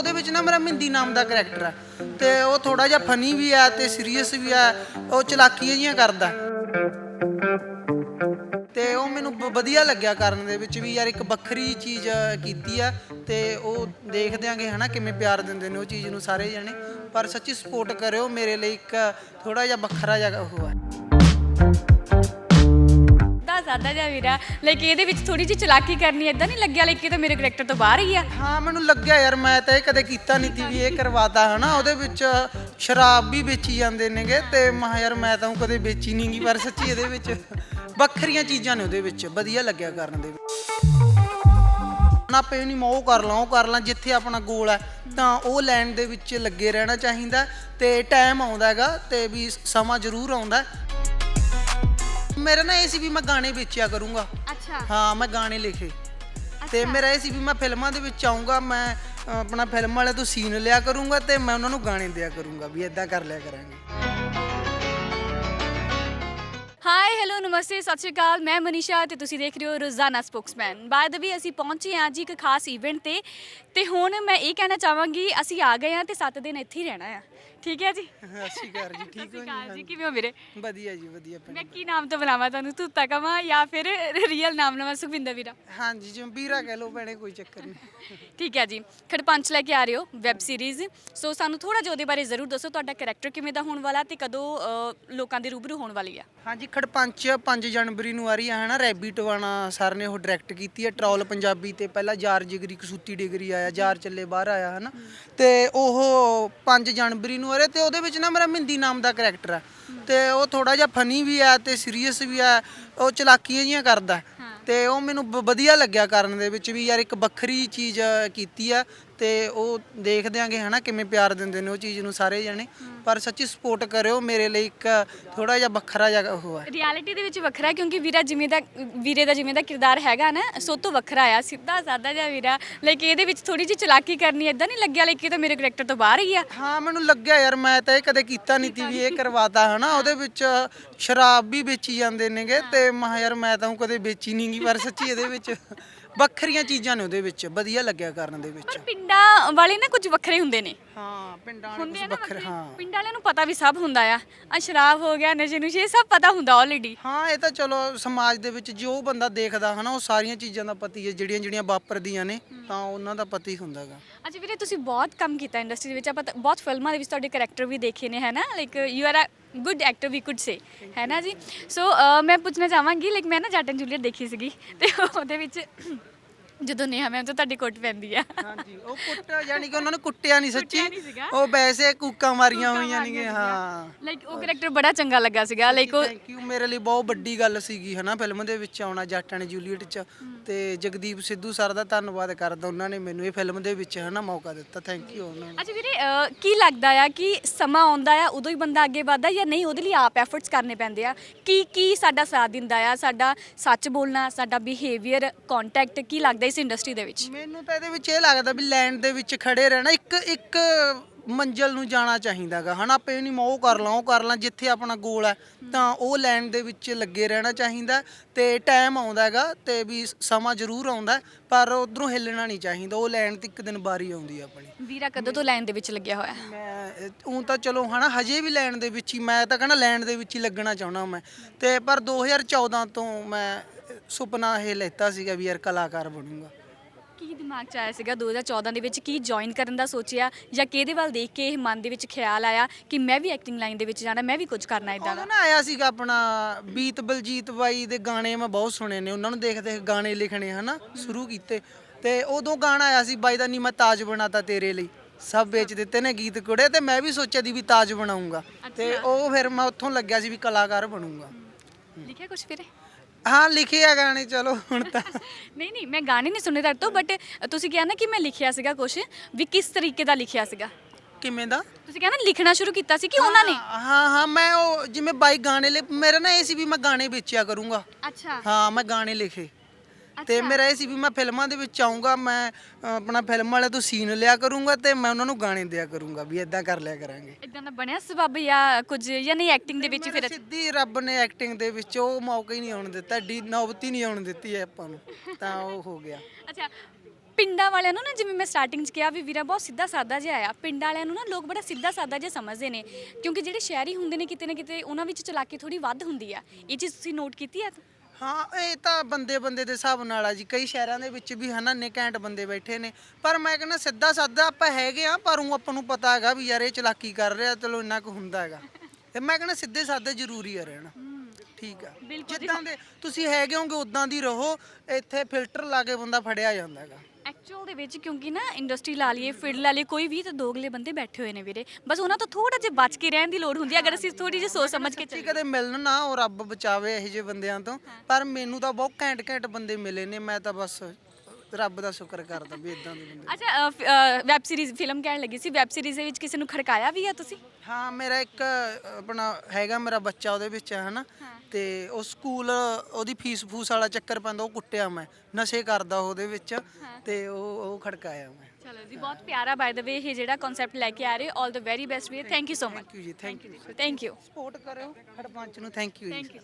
ਉਹਦੇ ਵਿੱਚ ਨਾ ਮੇਰਾ ਮਿੰਦੀ ਨਾਮ ਦਾ ਕੈਰੈਕਟਰ ਹੈ ਤੇ ਉਹ ਥੋੜਾ ਜਿਹਾ ਫਨੀ ਵੀ ਹੈ ਤੇ ਸੀਰੀਅਸ ਵੀ ਹੈ ਉਹ ਚਲਾਕੀਆਂ ਜੀਆਂ ਕਰਦਾ। ਤੇ ਉਹ ਮੈਨੂੰ ਵਧੀਆ ਲੱਗਿਆ ਕਰਨ ਦੇ ਵਿੱਚ ਵੀ ਯਾਰ ਇੱਕ ਵੱਖਰੀ ਚੀਜ਼ ਕੀਤੀ ਆ ਤੇ ਉਹ ਦੇਖਦੇ ਆਂਗੇ ਹਨਾ ਕਿਵੇਂ ਪਿਆਰ ਦਿੰਦੇ ਨੇ ਉਹ ਚੀਜ਼ ਨੂੰ ਸਾਰੇ ਜਣੇ। ਪਰ ਸੱਚੀ ਸਪੋਰਟ ਕਰਿਓ, ਮੇਰੇ ਲਈ ਇੱਕ ਥੋੜਾ ਜਿਹਾ ਵੱਖਰਾ ਜਿਹਾ ਉਹ ਹੈ ਦਾ ਜਿਹਾ ਵੀਰਾ। ਲਾਈਕ ਇਹਦੇ ਵਿੱਚ ਥੋੜੀ ਜਿਹੀ ਚਲਾਕੀ ਕਰਨੀ ਇਦਾਂ ਨਹੀਂ ਲੱਗਿਆ? ਲਾਈਕ ਇਹ ਤਾਂ ਮੇਰੇ ਕਰੈਕਟਰ ਤੋਂ ਬਾਹਰ ਹੀ ਆ। ਹਾਂ, ਮੈਨੂੰ ਲੱਗਿਆ ਯਾਰ, ਮੈਂ ਤਾਂ ਇਹ ਕਦੇ ਕੀਤਾ ਨਹੀਂ ਤੀ ਵੀ ਇਹ ਕਰਵਾਤਾ, ਹਨਾ? ਉਹਦੇ ਵਿੱਚ ਸ਼ਰਾਬ ਵੀ ਵੇਚੀ ਜਾਂਦੇ ਨੇਗੇ ਤੇ ਮਹਾ ਯਾਰ, ਮੈਂ ਤਾਂ ਕਦੇ ਵੇਚੀ ਨਹੀਂ ਪਰ ਸੱਚੀ ਇਹਦੇ ਵਿੱਚ ਵੱਖਰੀਆਂ ਚੀਜ਼ਾਂ ਨੇ ਉਹਦੇ ਵਿੱਚ, ਵਧੀਆ ਲੱਗਿਆ ਕਰਨ ਦੇ ਨਾ ਪੇ ਨਹੀਂ ਮੈਂ ਉਹ ਕਰ ਲਾਂ, ਉਹ ਕਰ ਲਾਂ, ਜਿੱਥੇ ਆਪਣਾ ਗੋਲ ਹੈ, ਤਾਂ ਉਹ ਲੈਣ ਦੇ ਵਿੱਚ ਲੱਗੇ ਰਹਿਣਾ ਚਾਹੀਦਾ ਤੇ ਟਾਈਮ ਆਉਂਦਾ ਹੈਗਾ ਤੇ ਵੀ ਸਮਾਂ ਜ਼ਰੂਰ ਆਉਂਦਾ। ਮੇਰਾ ਨਾ ਇਹ ਸੀ ਵੀ ਮੈਂ ਗਾਣੇ ਵੇਚਿਆ ਕਰੂੰਗਾ। ਅੱਛਾ। ਹਾਂ ਮੈਂ ਗਾਣੇ ਲਿਖੇ। ਤੇ ਮੇਰਾ ਇਹ ਸੀ ਵੀ ਮੈਂ ਫਿਲਮਾਂ ਦੇ ਵਿੱਚ ਆਉਂਗਾ ਮੈਂ ਆਪਣਾ ਫਿਲਮ ਵਾਲੇ ਤੋਂ ਸੀਨ ਲਿਆ ਕਰੂੰਗਾ ਤੇ ਮੈਂ ਉਹਨਾਂ ਨੂੰ ਗਾਣੇ ਦਿਆ ਕਰੂੰਗਾ ਵੀ ਇਦਾਂ ਕਰ ਲਿਆ ਕਰਾਂਗੇ। ਹਾਈ ਹੈਲੋ ਨਮਸਤੇ ਸਤਿ ਸ਼੍ਰੀ ਅਕਾਲ। ਮੈਂ ਮਨੀਸ਼ਾ ਤੇ ਤੁਸੀਂ ਦੇਖ ਰਹੇ ਹੋ ਰੋਜ਼ਾਨਾ ਸਪੋਕਸਮੈਨ। ਬਾਏ ਦ ਵੀ ਅਸੀਂ ਪਹੁੰਚੇ ਹਾਂ ਜੀ ਇੱਕ ਖਾਸ ਇਵੈਂਟ ਤੇ। ਤੇ ਹੁਣ ਮੈਂ ਇਹ ਕਹਿਣਾ ਚਾਹਾਂਗੀ ਅਸੀਂ ਆ ਗਏ ਹਾਂ ਤੇ 7 ਦਿਨ ਇੱਥੇ ਹੀ ਰਹਿਣਾ ਆ। ਠੀਕ ਹੈ ਜੀ? ਅੱਛੀ ਕਰ ਜੀ ਠੀਕ ਹੋ ਜੀ? ਜੀ ਕਿਵੇਂ ਹੋ ਵੀਰੇ? ਵਧੀਆ ਜੀ ਵਧੀਆ ਮੈਂ ਕੀ ਨਾਮ ਤੋਂ ਬੁਲਾਵਾਂ ਤੁਹਾਨੂੰ? ਤੂਤਾ ਕਵਾਂ ਜਾਂ ਫਿਰ ਰੀਅਲ ਨਾਮ ਲਵਾਂ ਸੁਖਵਿੰਦਰ ਵੀਰਾ? ਹਾਂਜੀ ਜੀ ਵੀਰਾ ਕਹਿ ਲਓ ਭੈਣੇ ਕੋਈ ਚੱਕਰ ਨਹੀਂ। ਠੀਕ ਹੈ ਜੀ। ਖੜਪੰਚ ਲੈ ਕੇ ਆ ਰਹੇ ਹੋ ਵੈਬ ਸੀਰੀਜ਼ ਸੋ ਸਾਨੂੰ ਥੋੜਾ ਜਿਹਾ ਉਹਦੇ ਬਾਰੇ ਜ਼ਰੂਰ ਦੱਸੋ ਤੁਹਾਡਾ ਕੈਰੈਕਟਰ ਕਿਵੇਂ ਦਾ ਹੋਣ ਵਾਲਾ ਤੇ ਕਦੋਂ ਲੋਕਾਂ ਦੇ ਰੂਬਰੂ ਹੋਣ ਵਾਲੀ ਆ? ਹਾਂਜੀ ਖੜਪੰਚ 5 ਜਨਵਰੀ ਨੂੰ ਆ ਰਹੀ ਹੈ ਹਨਾ ਰੈਬੀ ਟਵਾਣਾ ਸਰ ਨੇ ਉਹ ਡਾਇਰੈਕਟ ਕੀਤੀ ਹੈ ਟਰੋਲ ਪੰਜਾਬੀ ਤੇ ਪਹਿਲਾਂ ਜਾਰ ਜਿਗਰੀ ਕਸੂਤੀ ਡਿਗਰੀ ਆਇਆ ਜਾਰ ਚੱਲੇ ਬਾਹਰ ਆਇਆ ਹਨਾ। ਤੇ ਉਹ 5 ਜਨਵਰੀ ਨੂੰ ਆ ਰਿਹਾ ਤੇ ਉਹਦੇ ਵਿੱਚ ਨਾ ਮੇਰਾ ਮਿੰਦੀ ਨਾਮ ਦਾ ਕੈਰੈਕਟਰ ਹੈ ਤੇ ਉਹ ਥੋੜਾ ਜਿਹਾ ਫਨੀ ਵੀ ਹੈ ਤੇ ਸੀਰੀਅਸ ਵੀ ਹੈ ਉਹ ਚਲਾਕੀਆਂ ਜੀਆਂ ਕਰਦਾ। ਤੇ ਉਹ ਮੈਨੂੰ ਵਧੀਆ ਲੱਗਿਆ ਕਰਨ ਦੇ ਵਿੱਚ ਵੀ ਯਾਰ ਇੱਕ ਵੱਖਰੀ ਚੀਜ਼ ਕੀਤੀ ਆ ਤੇ ਉਹ ਦੇਖਦੇ ਆਂਗੇ ਹਨਾ ਕਿਵੇਂ ਪਿਆਰ ਦਿੰਦੇ ਨੇ ਉਹ ਚੀਜ਼ ਨੂੰ ਸਾਰੇ ਜਣੇ। ਪਰ ਸੱਚੀ ਸਪੋਰਟ ਕਰਿਓ ਮੇਰੇ ਲਈ ਇੱਕ ਥੋੜਾ ਜਿਹਾ ਵੱਖਰਾ ਜਿਹਾ ਉਹ ਹੈ ਰਿਐਲਿਟੀ ਦੇ ਵਿੱਚ ਵੱਖਰਾ ਹੈ ਕਿਉਂਕਿ ਵੀਰਾ ਜਿਵੇਂ ਦਾ ਵੀਰੇ ਦਾ ਜਿਵੇਂ ਦਾ ਕਿਰਦਾਰ ਹੈਗਾ ਨਾ ਸੋ ਤੋਂ ਵੱਖਰਾ ਆ ਸਿੱਧਾ ਸਾਦਾ ਜਿਹਾ ਵੀਰਾ। ਲਾਈਕ ਇਹਦੇ ਵਿੱਚ ਥੋੜੀ ਜਿਹੀ ਚਲਾਕੀ ਕਰਨੀ ਇਦਾਂ ਨਹੀਂ ਲੱਗਿਆ ਲਾਈਕ ਇਹ ਤਾਂ ਮੇਰੇ ਕਰੈਕਟਰ ਤੋਂ ਬਾਹਰ ਹੀ ਆ। ਹਾਂ ਮੈਨੂੰ ਲੱਗਿਆ ਯਾਰ ਮੈਂ ਤਾਂ ਇਹ ਕਦੇ ਕੀਤਾ ਨਹੀਂ ਤੀ ਵੀ ਇਹ ਕਰਵਾਤਾ ਹਨਾ। ਉਹਦੇ ਵਿੱਚ ਸ਼ਰਾਬ ਵੀ ਵੇਚੀ ਜਾਂਦੇ ਨੇਗੇ ਤੇ ਮਹਾ ਯਾਰ ਮੈਂ ਤਾਂ ਊਂ ਕਦੇ ਵੇਚੀ ਨਹੀਂ ਗੀ ਪਰ ਸੱਚੀ ਇਹਦੇ ਵਿੱਚ ਵੱਖਰੀਆਂ ਚੀਜ਼ਾਂ ਨੇ ਉਹਦੇ ਵਿੱਚ ਵਧੀਆ ਲੱਗਿਆ ਕਰਨ ਦੇ ਵਿੱਚ। ਪਰ ਪਿੰਡਾਂ ਵਾਲੇ ਨਾ ਕੁਝ ਵੱਖਰੇ ਹੁੰਦੇ ਨੇ। ਹਾਂ ਪਿੰਡਾਂ ਵਾਲੇ ਹੁੰਦੇ ਕੁਝ ਆ ਨਾ ਵੱਖਰੇ ਵੱਖਰੇ। ਹਾਂ। ਪਿੰਡ ਵਾਲਿਆਂ ਨੂੰ ਪਤਾ ਵੀ ਸਭ ਹੁੰਦਾ ਆ। ਆ ਸ਼ਰਾਬ ਹੋ ਗਿਆ ਨਸ਼ੇ ਨੁਸ਼ੇ ਇਹ ਸਭ ਪਤਾ ਹੁੰਦਾ ਆਲਰੇਡੀ ਹਾਂ ਇਹ ਤਾਂ ਚਲੋ ਸਮਾਜ ਦੇ ਵਿੱਚ ਜੋ ਬੰਦਾ ਦੇਖਦਾ ਹਨਾ ਉਹ ਸਾਰੀਆਂ ਚੀਜ਼ਾਂ ਦਾ ਪਤੀ ਹੈ ਜਿਹੜੀਆਂ ਜਿਹੜੀਆਂ ਵਾਪਰਦੀਆਂ ਨੇ ਤਾਂ ਉਹਨਾਂ ਦਾ ਪਤੀ ਹੁੰਦਾਗਾ ਅੱਛਾ ਵੀਰੇ ਤੁਸੀਂ ਬਹੁਤ ਕੰਮ ਕੀਤਾ ਇੰਡਸਟਰੀ ਦੇ ਵਿੱਚ। ਆਪਾਂ ਤਾਂ ਬਹੁਤ ਫਿਲਮਾਂ ਦੇ ਵਿੱਚ ਤੁਹਾਡੇ ਕੈਰੈਕਟਰ ਵੀ ਦੇਖੇ ਨੇ ਹੈ ਨਾ like you are a good actor we could say ਹੈ ਨਾ ਜੀ? ਸੋ ਮੈਂ ਪੁੱਛਣਾ ਚਾਹਾਂਗੀ ਲਾਈਕ ਮੈਂ ਨਾ ਜੱਟ ਐਂਡ ਜੂਲੀਅਟ ਦੇਖੀ ਸੀਗੀ, ਤੇ ਉਹਦੇ ਵਿੱਚ ਜਦੋਂ ਨੇਹਾ ਮੈਮ ਤੋਂ ਤੁਹਾਡੀ ਕੁੱਟ ਪੈਂਦੀ ਆ। ਹਾਂਜੀ ਉਹ ਕੁੱਟ ਯਾਨੀ ਕਿ ਉਹਨਾਂ ਨੂੰ ਕੁੱਟਿਆ ਨਹੀਂ ਸੱਚੀ। ਕੁੱਟਿਆ ਨਹੀਂ ਸੀਗਾ। ਉਹ ਵੈਸੇ ਕੂਕਾਂ ਮਾਰੀਆਂ ਹੋਈਆਂ ਨੇਗੇ ਹਾਂ। ਲਾਈਕ ਉਹ ਕੈਰੈਕਟਰ ਬੜਾ ਚੰਗਾ ਲੱਗਾ ਸੀਗਾ ਲਾਈਕ ਉਹ ਥੈਂਕ ਯੂ ਮੇਰੇ ਲਈ ਬਹੁਤ ਵੱਡੀ ਗੱਲ ਸੀਗੀ ਹਨਾ ਫਿਲਮ ਦੇ ਵਿੱਚ ਆਉਣਾ ਜੱਟ ਐਂਡ ਜੂਲੀਅਟ ਚ। ਤੇ ਜਗਦੀਪ ਸਿੱਧੂ ਸਰ ਦਾ ਧੰਨਵਾਦ ਕਰਦਾ ਉਹਨਾਂ ਨੇ ਮੈਨੂੰ ਇਹ ਫਿਲਮ ਦੇ ਵਿੱਚ ਹਨਾ ਮੌਕਾ ਦਿੱਤਾ। ਥੈਂਕ ਯੂ ਉਹਨਾਂ ਨੂੰ। ਅੱਛਾ ਵੀਰੇ ਅਹ, ਕੀ ਲੱਗਦਾ ਆ ਕਿ ਸਮਾਂ ਆਉਂਦਾ ਆ ਉਦੋਂ ਹੀ ਬੰਦਾ ਅੱਗੇ ਵੱਧਦਾ ਜਾਂ ਨਹੀਂ ਉਹਦੇ ਲਈ ਆਪ ਐਫਰਟਸ ਕਰਨੇ ਪੈਂਦੇ ਆ? ਕੀ ਕੀ ਸਾਡਾ ਸਾਥ ਦਿੰਦਾ ਆ? ਸਾਡਾ ਸੱਚ ਬੋਲਣਾ ਸਾਡਾ ਬਿਹੇਵੀਅਰ ਕੰਟੈਕਟ ਕੀ ਲੱਗਦਾ ਇਸ ਇੰਡਸਟਰੀ ਦੇ ਵਿੱਚ। ਮੈਨੂੰ ਤਾਂ ਇਹਦੇ ਵਿੱਚ ਇਹ ਲੱਗਦਾ ਵੀ ਲਾਈਨ ਦੇ ਵਿੱਚ ਖੜੇ ਰਹਿਣਾ ਇੱਕ ਇੱਕ ਮੰਜ਼ਲ ਨੂੰ ਜਾਣਾ ਚਾਹੀਦਾਗਾ ਹਨਾ ਆਪੇ ਨਹੀਂ ਮੈਂ ਉਹ ਕਰ ਲਾਂ ਉਹ ਕਰ ਲਾਂ ਜਿੱਥੇ ਆਪਣਾ ਗੋਲ ਹੈ ਤਾਂ ਉਹ ਲਾਈਨ ਦੇ ਵਿੱਚ ਲੱਗੇ ਰਹਿਣਾ ਚਾਹੀਦਾ ਤੇ ਟਾਈਮ ਆਉਂਦਾ ਹੈਗਾ ਤੇ ਵੀ ਸਮਾਂ ਜ਼ਰੂਰ ਆਉਂਦਾ ਪਰ ਉਧਰੋਂ ਹਿੱਲਣਾ ਨਹੀਂ ਚਾਹੀਦਾ। ਉਹ ਲਾਈਨ ਤੇ ਇੱਕ ਦਿਨ ਬਾਰੀ ਆਉਂਦੀ ਆਪਣੀ। ਵੀਰਾ ਕਦੋਂ ਤੋਂ ਲਾਈਨ ਦੇ ਵਿੱਚ ਲੱਗਿਆ ਹੋਇਆ ਮੈਂ ਉਹ ਤਾਂ ਚਲੋ ਹਨਾ ਹਜੇ ਵੀ ਲੈਣ ਦੇ ਵਿੱਚ ਹੀ ਮੈਂ ਤਾਂ ਕਹਿੰਦਾ ਲੈਣ ਦੇ ਵਿੱਚ ਹੀ ਲੱਗਣਾ ਚਾਹੁੰਦਾ ਮੈਂ। ਤੇ ਪਰ 2014 ਤੋਂ ਮੈਂ ਸੁਪਨਾ ਇਹ ਲੈਤਾ ਸੀਗਾ ਵੀ ਯਾਰ ਕਲਾਕਾਰ ਬਣੂੰਗਾ। ਕੀ ਦਿਮਾਗ 'ਚ ਆਇਆ ਸੀਗਾ 2014 ਦੇ ਵਿੱਚ ਕੀ ਜੁਆਇਨ ਕਰਨ ਦਾ ਸੋਚਿਆ ਜਾਂ ਕਿਹਦੇ ਵੱਲ ਦੇਖ ਕੇ ਇਹ ਮਨ ਦੇ ਵਿੱਚ ਖਿਆਲ ਆਇਆ ਕਿ ਮੈਂ ਵੀ ਐਕਟਿੰਗ ਲਾਈਨ ਦੇ ਵਿੱਚ ਜਾਣਾ ਮੈਂ ਵੀ ਕੁਝ ਕਰਨਾ ਇਦਾਂ ਦਾ? ਉਦੋਂ ਨਾ ਆਇਆ ਸੀਗਾ ਆਪਣਾ ਬੀਤ ਬਲਜੀਤ ਬਾਈ ਦੇ ਗਾਣੇ ਮੈਂ ਬਹੁਤ ਸੁਣੇ ਨੇ ਉਹਨਾਂ ਨੂੰ ਦੇਖ ਦੇਖ ਗਾਣੇ ਲਿਖਣੇ ਹਨਾ ਸ਼ੁਰੂ ਕੀਤੇ। ਤੇ ਉਦੋਂ ਗਾਣਾ ਆਇਆ ਸੀ ਬਾਈ ਦਾ ਨੀ ਮੈਂ ਤਾਜ ਬਣਾਤਾ ਤੇਰੇ ਲਈ। ਸਭ ਵੇਚ ਦਿੱਤੇ ਨੇ ਗੀਤ ਕੁੜੇ ਤੇ ਮੈਂ ਵੀ ਸੋਚਿਆ ਦੀ ਵੀ ਤਾਜ ਬਣਾਉਂਗਾ। ਤੇ ਉਹ ਫਿਰ ਮੈਂ ਉੱਥੋਂ ਲੱਗਿਆ ਸੀ ਵੀ ਕਲਾਕਾਰ ਬਣੂੰਗਾ। ਲਿਖਿਆ ਕੁਝ ਵੀਰੇ? ਹਾਂ ਲਿਖੇ ਆ ਗਾਣੇ ਚਲੋ ਹੁਣ ਤਾਂ। ਨਹੀਂ ਨਹੀਂ ਮੈਂ ਗਾਣੇ ਨਹੀਂ ਸੁਣੇ ਤੁਹਾਡੇ ਤੋਂ ਬਟ ਤੁਸੀਂ ਕਿਹਾ ਨਾ ਕਿ ਮੈਂ ਲਿਖਿਆ ਸੀਗਾ ਕੁਝ ਵੀ ਕਿਸ ਤਰੀਕੇ ਦਾ ਲਿਖਿਆ ਸੀਗਾ। ਕਿਵੇਂ ਦਾ? ਤੁਸੀਂ ਕਿਹਾ ਨਾ ਲਿਖਣਾ ਸ਼ੁਰੂ ਕੀਤਾ ਸੀ ਕਿ ਉਹਨਾਂ ਨੇ? ਹਾਂ ਹਾਂ ਮੈਂ ਉਹ ਜਿਵੇਂ ਬਾਈ ਗਾਣੇ ਲੈ ਮੇਰਾ ਨਾ ਇਹ ਸੀ ਵੀ ਮੈਂ ਗਾਣੇ ਵੇਚਿਆ ਕਰੂੰਗਾ। ਅੱਛਾ। ਹਾਂ ਮੈਂ ਗਾਣੇ ਲਿਖੇ। ਤੇ ਮੇਰਾ ਇਹ ਸੀ ਵੀ ਮੈਂ ਫਿਲਮਾਂ ਦੇ ਵਿੱਚ ਆਉਂਗਾ ਮੈਂ ਅ, ਆਪਣਾ ਫਿਲਮ ਵਾਲੇ ਤੋਂ ਸੀਨ ਲਿਆ ਕਰੂੰਗਾ ਤੇ ਮੈਂ ਉਹਨਾਂ ਨੂੰ ਗਾਣੇ ਦਿਆ ਕਰੂੰਗਾ ਵੀ ਇਦਾਂ ਕਰ ਲਿਆ ਕਰਾਂਗੇ। ਇਦਾਂ ਦਾ ਬਣਿਆ ਸਬਬ ਜਾਂ ਕੁਝ ਜਾਂ ਨਹੀਂ ਐਕਟਿੰਗ ਦੇ ਵਿੱਚ ਫਿਰ ਸਿੱਧੀ ਰੱਬ ਨੇ ਐਕਟਿੰਗ ਦੇ ਵਿੱਚ ਉਹ ਮੌਕਾ ਹੀ ਨਹੀਂ ਆਉਣ ਦਿੱਤਾ ਏਡੀ ਨੌਬਤ ਨਹੀਂ ਆਉਣ ਦਿੱਤੀ ਹੈ ਆਪਾਂ ਨੂੰ ਤਾਂ ਉਹ ਹੋ ਗਿਆ। ਅੱਛਾ ਪਿੰਡਾਂ ਵਾਲਿਆਂ ਨੂੰ ਨਾ ਜਿਵੇਂ ਮੈਂ ਸਟਾਰਟਿੰਗ 'ਚ ਕਿਹਾ ਵੀ ਵੀਰਾ ਬਹੁਤ ਸਿੱਧਾ ਸਾਦਾ ਜਿਹਾ ਆ ਪਿੰਡਾਂ ਵਾਲਿਆਂ ਨੂੰ ਨਾ ਲੋਕ ਬੜਾ ਸਿੱਧਾ ਸਾਦਾ ਜਿਹਾ ਸਮਝਦੇ ਨੇ ਕਿਉਂਕਿ ਜਿਹੜੇ ਸ਼ਹਿਰੀ ਹੁੰਦੇ ਨੇ ਕਿਤੇ ਨਾ ਕਿਤੇ ਉਹਨਾਂ ਵਿੱਚ ਚਲਾਕੀ ਥੋੜੀ ਵੱਧ ਹੁੰਦੀ ਆ। ਇਹ ਚੀਜ਼ ਤੁਸੀਂ ਨੋਟ ਕੀਤੀ ਆ? ਹਾਂ ਇਹ ਤਾਂ ਬੰਦੇ ਬੰਦੇ ਦੇ ਹਿਸਾਬ ਨਾਲ ਆ ਜੀ। ਕਈ ਸ਼ਹਿਰਾਂ ਦੇ ਵਿੱਚ ਵੀ ਹਨਾ ਨੇ ਘੈਂਟ ਬੰਦੇ ਬੈਠੇ ਨੇ। ਪਰ ਮੈਂ ਕਹਿੰਦਾ ਸਿੱਧਾ ਸਾਦਾ ਆਪਾਂ ਹੈਗੇ ਆ ਪਰ ਉਹ ਆਪਾਂ ਨੂੰ ਪਤਾ ਹੈਗਾ ਵੀ ਯਾਰ ਇਹ ਚਲਾਕੀ ਕਰ ਰਿਹਾ ਚਲੋ ਇੰਨਾ ਕੁ ਹੁੰਦਾ ਹੈਗਾ। ਤੇ ਮੈਂ ਕਹਿੰਦਾ ਸਿੱਧੇ ਸਾਦੇ ਜ਼ਰੂਰੀ ਆ ਰਹਿਣਾ। ਠੀਕ ਆ। ਬਿਲਕੁਲ। ਜਿੱਦਾਂ ਦੇ ਤੁਸੀਂ ਹੈਗੇ ਹੋਗੇ ਉਦਾਂ ਦੀ ਰਹੋ। ਇੱਥੇ ਫਿਲਟਰ ਲਾ ਕੇ ਬੰਦਾ ਫੜਿਆ ਜਾਂਦਾ ਹੈਗਾ। ਐਕਚੁਅਲ ਦੇ ਵਿੱਚ ਕਿਉਂਕਿ ਨਾ ਇੰਡਸਟਰੀ ਲਾ ਲਈਏ ਫੀਲਡ ਲਾ ਲਈਏ ਕੋਈ ਵੀ ਤਾਂ ਦੋਗਲੇ ਬੰਦੇ ਬੈਠੇ ਹੋਏ ਨੇ ਵੀਰੇ। ਬਸ ਉਹਨਾਂ ਤੋਂ ਥੋੜਾ ਜਿਹਾ ਬਚ ਕੇ ਰਹਿਣ ਦੀ ਲੋੜ ਹੁੰਦੀ ਹੈ ਅਗਰ ਅਸੀਂ ਥੋੜੀ ਜਿਹੀ ਸੋਚ ਸਮਝ ਕੇ ਸੱਚੀ ਚੱਲੀਏ। ਕਦੇ ਮਿਲਣ ਨਾ ਉਹ ਰੱਬ ਬਚਾਵੇ ਇਹੋ ਜਿਹੇ ਬੰਦਿਆਂ ਤੋਂ। ਪਰ ਮੈਨੂੰ ਤਾਂ ਬਹੁਤ ਘੈਂਟ ਘੈਂਟ ਬੰਦੇ ਮਿਲੇ ਨੇ ਮੈਂ ਤਾਂ ਬਸ ਰੱਬ ਦਾ ਸ਼ੁਕਰ ਕਰਦਾ ਵੀ ਇਦਾਂ ਦੇ ਬੰਦੇ ਅੱਛਾ ਵੈਬ ਸੀਰੀਜ਼ ਫਿਲਮ ਕਹਿਣ ਲੱਗੀ ਸੀ ਵੈਬ ਸੀਰੀਜ਼ ਦੇ ਵਿੱਚ ਕਿਸੇ ਨੂੰ ਖੜਕਾਇਆ ਵੀ ਆ ਤੁਸੀਂ? ਹਾਂ ਮੇਰਾ ਇੱਕ ਆਪਣਾ ਹੈਗਾ ਮੇਰਾ ਬੱਚਾ ਉਹਦੇ ਵਿੱਚ ਹੈ ਹਨਾ? ਤੇ ਉਹ ਸਕੂਲ ਉਹਦੀ ਫੀਸ ਫੂਸ ਵਾਲਾ ਚੱਕਰ ਪੈਂਦਾ ਉਹ ਕੁੱਟਿਆ ਮੈਂ। ਨਸ਼ੇ ਕਰਦਾ ਉਹਦੇ ਵਿੱਚ ਤੇ ਉਹ ਉਹ ਖੜਕਾਇਆ ਮੈਂ। ਚਲੋ ਜੀ ਬਹੁਤ ਪਿਆਰਾ ਬਾਈ ਦ ਵੇ ਇਹ ਜਿਹੜਾ ਕਨਸੈਪਟ ਲੈ ਕੇ ਆ ਰਹੇ all the very best we thank you so much thank you ਜੀ। Thank you thank you support ਕਰਿਓ ਹਰਪੰਚ ਨੂੰ ਥੈਂਕ ਯੂ ਜੀ।